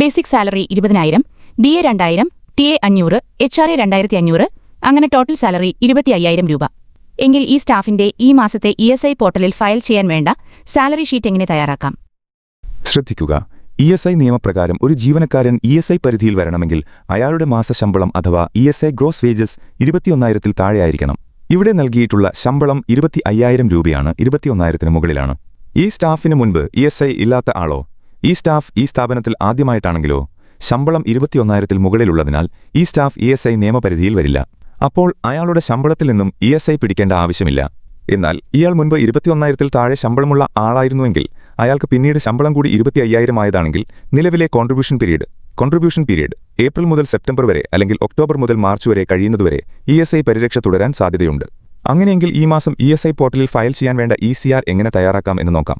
Basic salary ഇരുപതിനായിരം D A രണ്ടായിരം T A അഞ്ഞൂറ് എച്ച് ആർ എ രണ്ടായിരത്തി അഞ്ഞൂറ് അങ്ങനെ ടോട്ടൽ സാലറി ഇരുപത്തി അയ്യായിരം രൂപ. എങ്കിൽ ഈ സ്റ്റാഫിന്റെ ഈ മാസത്തെ ഇ എസ് ഐ പോർട്ടലിൽ ഫയൽ ചെയ്യാൻ വേണ്ട സാലറി ഷീറ്റ് എങ്ങനെ തയ്യാറാക്കാം? ശ്രദ്ധിക്കുക ഇ എസ് ഐ നിയമപ്രകാരം ഒരു ജീവനക്കാരൻ ഇ എസ് ഐ പരിധിയിൽ വരണമെങ്കിൽ അയാളുടെ മാസശമ്പളം അഥവാ E S I gross wages ഇരുപത്തിയൊന്നായിരത്തിൽ താഴെയായിരിക്കണം ഇവിടെ നൽകിയിട്ടുള്ള ശമ്പളം ഇരുപത്തി അയ്യായിരം രൂപയാണ് ഇരുപത്തിയൊന്നായിരത്തിന് മുകളിലാണ്. ഈ സ്റ്റാഫിന് മുൻപ് ഇ എസ് ഐ ഇല്ലാത്ത ആളോ? ഈ സ്റ്റാഫ് ഈ സ്ഥാപനത്തിൽ ആദ്യമായിട്ടാണെങ്കിലോ ശമ്പളം ഇരുപത്തിയൊന്നായിരത്തിൽ മുകളിലുള്ളതിനാൽ ഈ സ്റ്റാഫ് ഇ എസ് ഐ നിയമപരിധിയിൽ വരില്ല. അപ്പോൾ അയാളുടെ ശമ്പളത്തിൽ നിന്നും ഇ എസ് ഐ പിടിക്കേണ്ട ആവശ്യമില്ല. എന്നാൽ ഇയാൾ മുൻപ് ഇരുപത്തിയൊന്നായിരത്തിൽ താഴെ ശമ്പളമുള്ള ആളായിരുന്നുവെങ്കിൽ അയാൾക്ക് പിന്നീട് ശമ്പളം കൂടി ഇരുപത്തി അയ്യായിരം ആയതാണെങ്കിൽ നിലവിലെ contribution period contribution period April മുതൽ സെപ്റ്റംബർ വരെ അല്ലെങ്കിൽ ഒക്ടോബർ മുതൽ മാർച്ച് വരെ കഴിയുന്നതുവരെ ഇ എസ് ഐ പരിരക്ഷ തുടരാൻ സാധ്യതയുണ്ട്. അങ്ങനെയെങ്കിൽ ഈ മാസം ഇ എസ് ഐ പോർട്ടലിൽ ഫയൽ ചെയ്യാൻ വേണ്ട ഇ സി ആർ എങ്ങനെ തയ്യാറാക്കാം എന്ന് നോക്കാം.